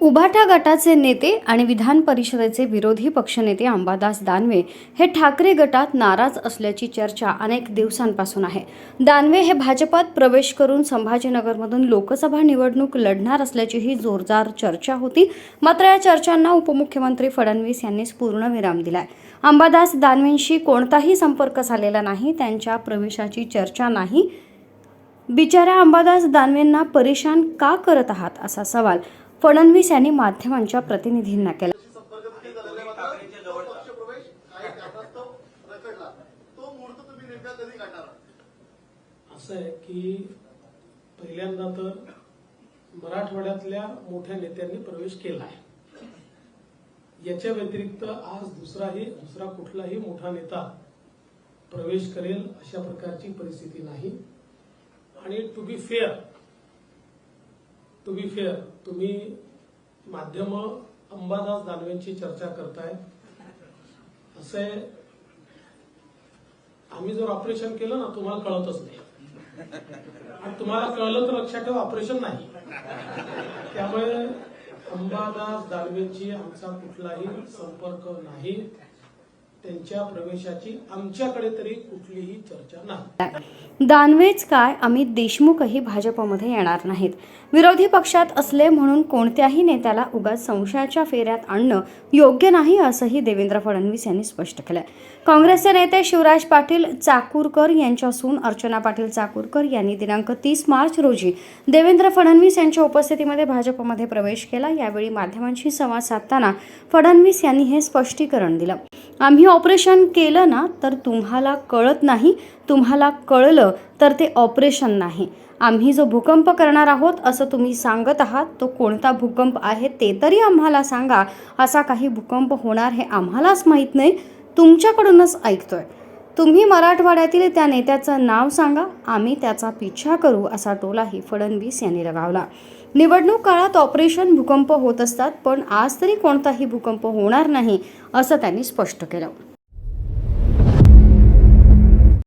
उभाटा गटाचे नेते आणि विधान परिषदेचे विरोधी पक्षनेते अंबादास दानवे हे ठाकरे गटात नाराज असल्याची चर्चा अनेक दिवसांपासून आहे. दानवे हे भाजपात प्रवेश करून संभाजीनगरमधून लोकसभा निवडणूक लढणार असल्याचीही जोरदार चर्चा होती. मात्र या चर्चांना उपमुख्यमंत्री फडणवीस यांनीच पूर्णविराम दिलाय. अंबादास दानवेंशी कोणताही संपर्क झालेला नाही त्यांच्या प्रवेशाची चर्चा नाही. बिचाऱ्या अंबादास दानवेंना परेशान का करत आहात? असा सवाल फडणवीस यांनी माध्यमांच्या प्रतिनिधींना केला. असं आहे की पहिल्यांदा तर मराठवाड्यातल्या मोठ्या नेत्यांनी प्रवेश केला आहे. याच्या व्यतिरिक्त आज दुसराही दुसरा कुठलाही मोठा नेता प्रवेश करेल अशा प्रकारची परिस्थिती नाही. आणि to be fair to be fair तुम्ही माध्यम अंबादास दानवेंची चर्चा करताय. असं आहे. आम्ही जर ऑपरेशन केलं ना तुम्हाला कळतच नाही. आणि तुम्हाला कळलं तर लक्षात ठेवा ऑपरेशन नाही. त्यामुळे अंबादास दानवेंची आमचा कुठलाही संपर्क नाही. त्यांच्या प्रवेशाची आमच्याकडे तरी कुठलीही चर्चा नाही. दानवेच काय? अमित देशमुखही भाजपमध्ये येणार नाहीत. विरोधी पक्षात असले म्हणून कोणत्याही नेत्याला उगाच संशयाच्या फेऱ्यात आणणं योग्य नाही असंही देवेंद्र फडणवीस यांनी स्पष्ट केलंय. काँग्रेसचे नेते शिवराज पाटील चाकूरकर यांच्या सून अर्चना पाटील चाकूरकर यांनी दिनांक तीस मार्च रोजी देवेंद्र फडणवीस यांच्या उपस्थितीमध्ये भाजपमध्ये प्रवेश केला. यावेळी माध्यमांशी संवाद साधताना फडणवीस यांनी हे स्पष्टीकरण दिलं. आम्ही ऑपरेशन केलं ना तर तुम्हाला कळत नाही. तुम्हाला कळलं तर ते ऑपरेशन नाही. आम्ही जो भूकंप करणार आहोत असं तुम्ही सांगत आहात तो कोणता भूकंप आहे ते तरी आम्हाला सांगा. असा काही भूकंप होणार हे आम्हालाच माहीत नाही. तुमच्याकडूनच ऐकतोय. तुम्ही मराठवाड्यातील त्या नेत्याचं नाव सांगा. आम्ही त्याचा पिछा करू असा टोलाही फडणवीस यांनी लगावला. निवडणूक काळात ऑपरेशन भूकंप होत असतात पण आज तरी कोणताही भूकंप होणार नाही असं त्यांनी स्पष्ट केलं.